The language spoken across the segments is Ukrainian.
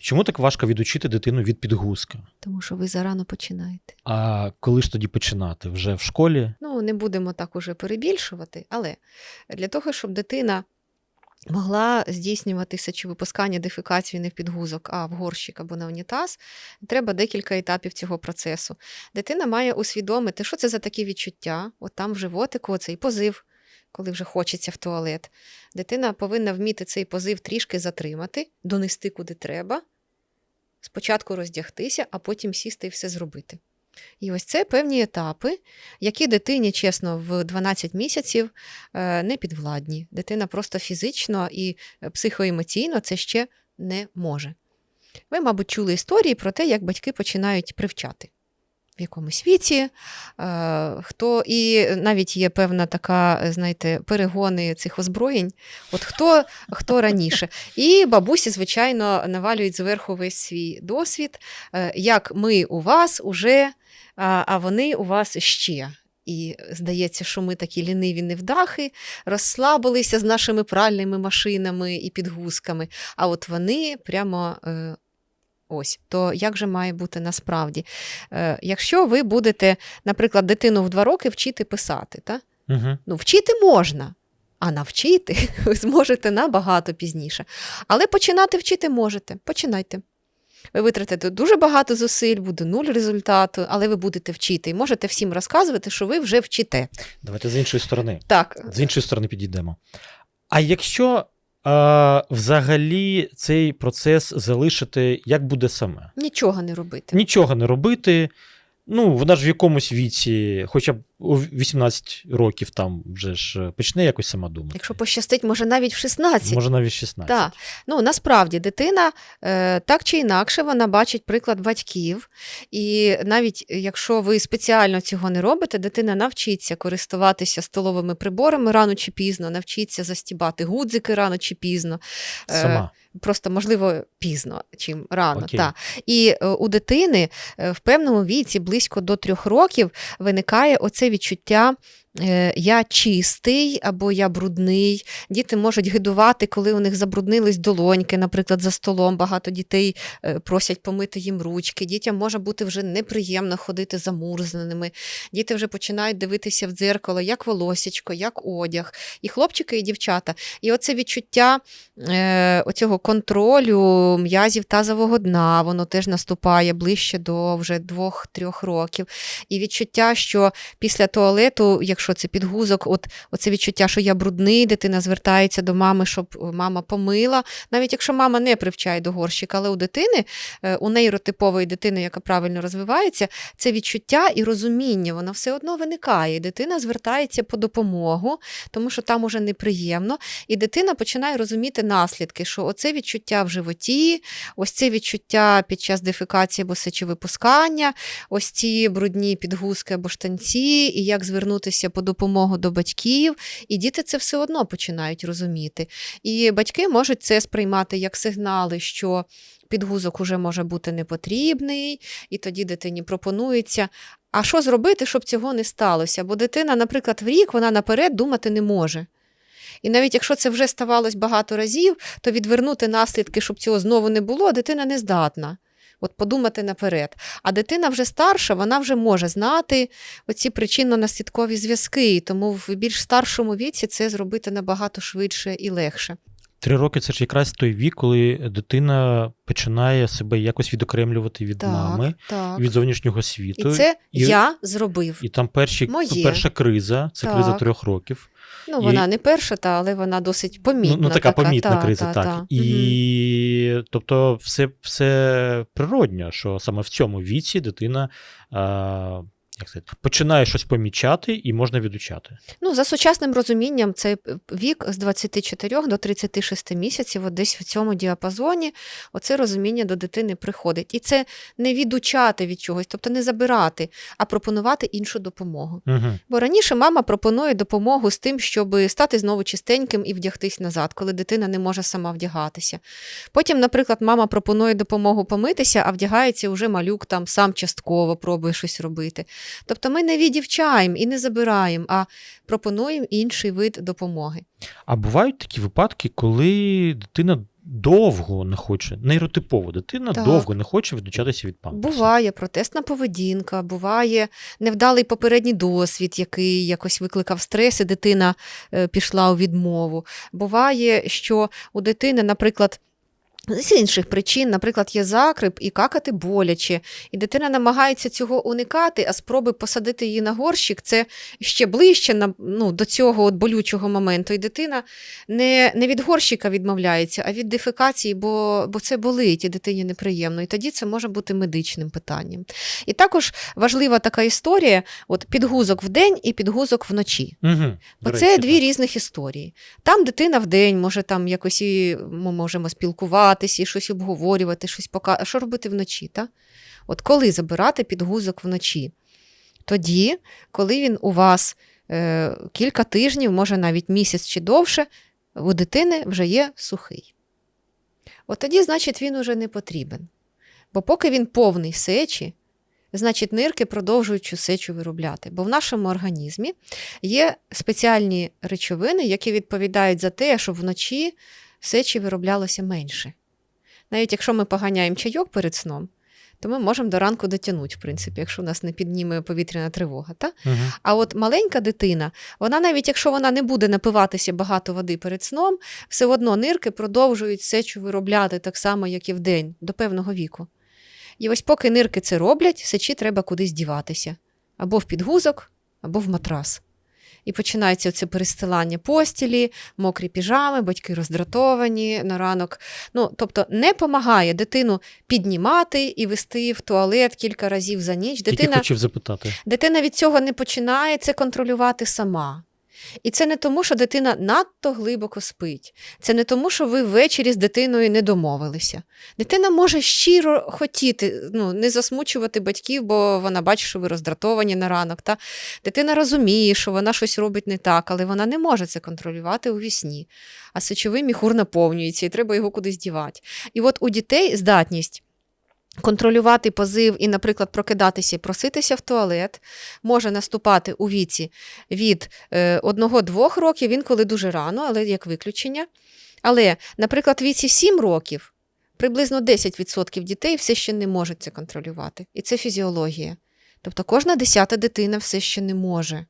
Чому так важко відучити дитину від підгузка? Тому що ви зарано починаєте. А коли ж тоді починати? Вже в школі? Ну, не будемо так уже перебільшувати, але для того, щоб дитина могла здійснювати сечовипускання дефекацію не в підгузок, а в горщик або на унітаз, треба декілька етапів цього процесу. Дитина має усвідомити, що це за такі відчуття, от там в животику цей позив, коли вже хочеться в туалет. Дитина повинна вміти цей позив трішки затримати, донести куди треба, спочатку роздягтися, а потім сісти і все зробити. І ось це певні етапи, які дитині, чесно, в 12 місяців е, не підвладні. Дитина просто фізично і е, психоемоційно це ще не може. Ви, мабуть, чули історії про те, як батьки починають привчати. В якомусь віці, е, хто і навіть є певна така, знаєте, перегони цих озброєнь. От хто, хто раніше. І бабусі, звичайно, навалюють зверху весь свій досвід, е, як ми у вас уже, а, а вони у вас ще. І здається, що ми такі ліниві невдахи, розслабилися з нашими пральними машинами і підгузками. А от вони прямо е, ось. То як же має бути насправді? Е, якщо ви будете, наприклад, дитину в два роки вчити писати, та? Угу. Ну, вчити можна, а навчити ви зможете набагато пізніше. Але починати вчити можете. Починайте. Ви витратите дуже багато зусиль, буде нуль результату, але ви будете вчити і можете всім розказувати, що ви вже вчите. Давайте з іншої сторони. Так, З іншої сторони підійдемо. А якщо е, взагалі цей процес залишити, як буде саме? нічого не робити. Нічого не робити. Ну, вона ж в якомусь віці, хоча б у 18 років там вже ж е, почне якось сама думати. Якщо пощастить, може навіть в 16. Може навіть 16. Так. Ну, насправді дитина е, так чи інакше вона бачить приклад батьків. І навіть якщо ви спеціально цього не робите, дитина навчиться користуватися столовими приборами рано чи пізно, навчиться застібати гудзики рано чи пізно. Е, Сама. Просто можливо пізно, чим рано. Окей. Та. І е, у дитини е, в певному віці, близько до трьох років, виникає оце відчуття. Е, Я чистий або я брудний. Діти можуть гидувати, коли у них забруднились долоньки, наприклад, за столом. Багато дітей е, просять помити їм ручки. Дітям може бути вже неприємно ходити замурзаними. Діти вже починають дивитися в дзеркало, як волосечко, як одяг. І хлопчики, і дівчата. І оце відчуття е, оцього контролю м'язів тазового дна, воно теж наступає ближче до вже двох-трьох років. І відчуття, що після туалету, якщо це підгузок, от оце відчуття, що я брудний, дитина звертається до мами, щоб мама помила. Навіть якщо мама не привчає до горщика, але у дитини, е, у нейротипової дитини, яка правильно розвивається, це відчуття і розуміння, воно все одно виникає. Дитина звертається по допомогу, тому що там уже неприємно. І дитина починає розуміти наслідки, що оце відчуття в животі, ось це відчуття під час дефекації або сечовипускання, ось ці брудні підгузки або штанці, і як звернутися по допомогу до батьків. І діти це все одно починають розуміти. І батьки можуть це сприймати як сигнали, що підгузок уже може бути непотрібний, і тоді дитині пропонується. А що зробити, щоб цього не сталося? Бо дитина, наприклад, в рік вона наперед думати не може. І навіть якщо це вже ставалось багато разів, то відвернути наслідки, щоб цього знову не було, дитина не здатна. От подумати наперед. А дитина вже старша, вона вже може знати оці причинно-наслідкові зв'язки, тому в більш старшому віці це зробити набагато швидше і легше. Три роки це ж якраз той вік, коли дитина починає себе якось відокремлювати від мами, так. від зовнішнього світу. І це і- я зробив. І там перші, Моє. перша криза, це Так. криза трьох років. Ну, і- вона не перша, та, але вона досить помітна. Ну, ну така помітна та, криза, та, так. та. І тобто, все, все природньо, що саме в цьому віці дитина а, як сказати, починає щось помічати і можна відучати. Ну, за сучасним розумінням, це вік з 24 до 36 місяців, от десь в цьому діапазоні, оце розуміння до дитини приходить. І це не відучати від чогось, тобто не забирати, а пропонувати іншу допомогу. Угу. Бо раніше мама пропонує допомогу з тим, щоб стати знову чистеньким і вдягтись назад, коли дитина не може сама вдягатися. Потім, наприклад, мама пропонує допомогу помитися, а вдягається вже малюк там сам частково пробує щось робити. Тобто ми не відівчаємо і не забираємо, а пропонуємо інший вид допомоги. А бувають такі випадки, коли дитина довго не хоче, нейротипова дитина Так. довго не хоче відлучатися від памперса. Буває протестна поведінка, буває невдалий попередній досвід, який якось викликав стрес, і дитина е, пішла у відмову. Буває, що у дитини, наприклад, з інших причин, наприклад, є закрип і какати боляче, і дитина намагається цього уникати, а спроби посадити її на горщик це ще ближче ну, до цього от болючого моменту. І дитина не, не від горщика відмовляється, а від дефекації, бо, бо це болить і дитині неприємно. І тоді це може бути медичним питанням. І також важлива така історія: от підгузок вдень і підгузок вночі. Угу. Бо це дві різних історії. Там дитина вдень може там якось і ми можемо спілкуватися, і щось обговорювати, щось показувати. Що робити вночі? Та? От коли забирати підгузок вночі? Тоді, коли він у вас е, кілька тижнів, може навіть місяць чи довше, у дитини вже є сухий. От тоді, значить, він уже не потрібен. Бо поки він повний сечі, значить, нирки продовжують цю сечу виробляти. Бо в нашому організмі є спеціальні речовини, які відповідають за те, щоб вночі сечі вироблялося менше. Навіть якщо ми поганяємо чайок перед сном, то ми можемо до ранку дотягнути, в принципі, якщо у нас не підніме повітряна тривога. Та? Угу. А от маленька дитина, вона навіть якщо вона не буде напиватися багато води перед сном, все одно нирки продовжують сечу виробляти так само, як і вдень, до певного віку. І ось поки нирки це роблять, сечі треба кудись діватися. Або в підгузок, або в матрас. І починається це перестилання постілі, мокрі піжами, батьки роздратовані на ранок. Ну, тобто не допомагає дитину піднімати і вести в туалет кілька разів за ніч. Дитина хотів запитати. Дитина від цього не починає це контролювати сама. І це не тому, що дитина надто глибоко спить. Це не тому, що ви ввечері з дитиною не домовилися. Дитина може щиро хотіти ну, не засмучувати батьків, бо вона бачить, що ви роздратовані на ранок. Та? Дитина розуміє, що вона щось робить не так, але вона не може це контролювати у вісні. А сечовий міхур наповнюється, і треба його кудись дівати. І от у дітей здатність контролювати позив і, наприклад, прокидатися і проситися в туалет може наступати у віці від е, 1-2 років, інколи дуже рано, але як виключення. Але, наприклад, в віці 7 років приблизно 10% дітей все ще не можуть це контролювати. І це фізіологія. Тобто кожна десята дитина все ще не може.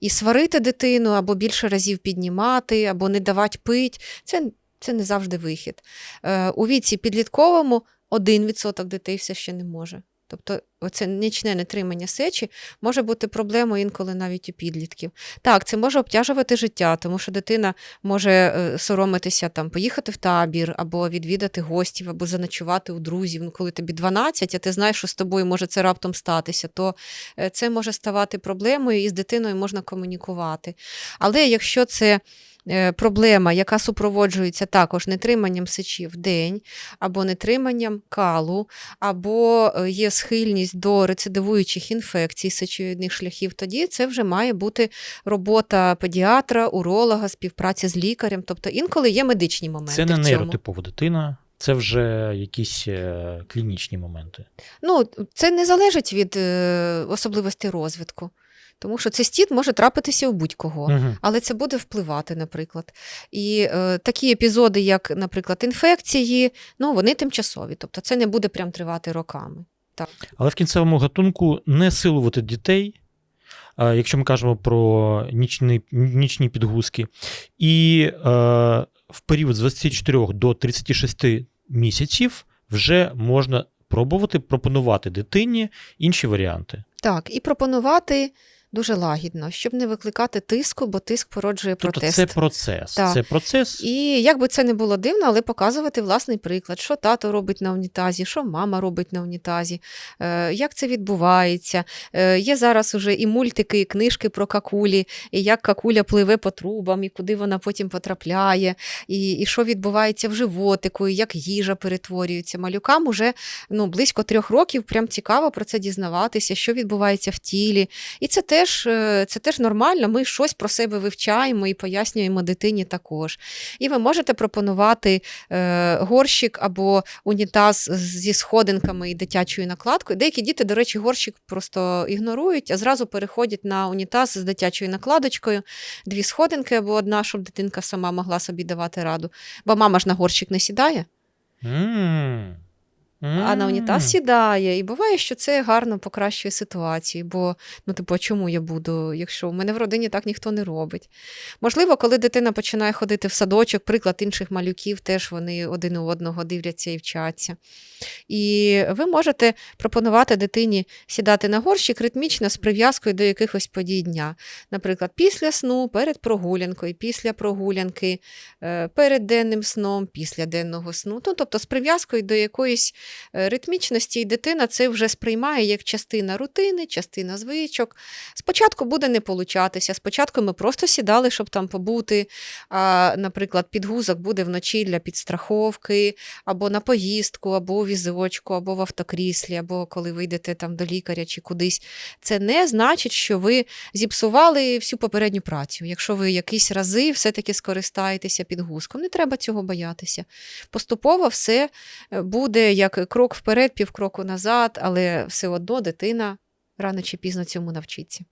І сварити дитину або більше разів піднімати, або не давати пить це, це не завжди вихід. Е, у віці підлітковому 1% дітей все ще не може. Тобто, оце нічне нетримання сечі може бути проблемою інколи навіть у підлітків. Так, це може обтяжувати життя, тому що дитина може е, соромитися там, поїхати в табір, або відвідати гостів, або заночувати у друзів. Ну, коли тобі 12, а ти знаєш, що з тобою може це раптом статися, то е, це може ставати проблемою, і з дитиною можна комунікувати. Але якщо це проблема, яка супроводжується також нетриманням сечі в день, або нетриманням калу, або е, є схильність до рецидивуючих інфекцій сечовідних шляхів, тоді це вже має бути робота педіатра, уролога, співпраця з лікарем. Тобто інколи є медичні моменти. Це не нейротипова дитина, це вже якісь е, клінічні моменти. Ну, це не залежить від е, особливостей розвитку, тому що цистіт може трапитися у будь-кого. Угу. Але це буде впливати, наприклад. І е, такі епізоди, як, наприклад, інфекції, ну вони тимчасові, тобто це не буде прям тривати роками. Але в кінцевому гатунку не силувати дітей, а, якщо ми кажемо про нічні, нічні підгузки, і е, в період з 24 до 36 місяців вже можна пробувати пропонувати дитині інші варіанти. Так, і пропонувати дуже лагідно, щоб не викликати тиску, бо тиск породжує Тобто протест. це процес. Так. Це процес. І як би це не було дивно, але показувати власний приклад, що тато робить на унітазі, що мама робить на унітазі, е, як це відбувається. Е, Є зараз уже і мультики, і книжки про какулі, і як какуля пливе по трубам, і куди вона потім потрапляє, і, і що відбувається в животику, і як їжа перетворюється. Малюкам уже ну, близько трьох років прям цікаво про це дізнаватися, що відбувається в тілі. І це теж теж, е, це теж нормально. Ми щось про себе вивчаємо і пояснюємо дитині також. І ви можете пропонувати е, горщик або унітаз зі сходинками і дитячою накладкою. Деякі діти, до речі, горщик просто ігнорують, а зразу переходять на унітаз з дитячою накладочкою, дві сходинки або одна, щоб дитинка сама могла собі давати раду. Бо мама ж на горщик не сідає. М. А на унітаз сідає. І буває, що це гарно покращує ситуацію. Бо, ну, типу, а чому я буду, якщо в мене в родині так ніхто не робить. Можливо, коли дитина починає ходити в садочок, приклад інших малюків, теж вони один у одного дивляться і вчаться. І ви можете пропонувати дитині сідати на горщик ритмічно з прив'язкою до якихось подій дня. Наприклад, після сну, перед прогулянкою, після прогулянки, е, перед денним сном, після денного сну. Ну, тобто з прив'язкою до якоїсь ритмічності, і дитина це вже сприймає як частина рутини, частина звичок. Спочатку буде не получатися. Спочатку ми просто сідали, щоб там побути. А, наприклад, підгузок буде вночі для підстраховки, або на поїздку, або у візочку, або в автокріслі, або коли ви йдете там до лікаря чи кудись. Це не значить, що ви зіпсували всю попередню працю. Якщо ви якісь рази все-таки скористаєтеся підгузком, не треба цього боятися. Поступово все е, буде як крок вперед, півкроку назад, але все одно дитина рано чи пізно цьому навчиться.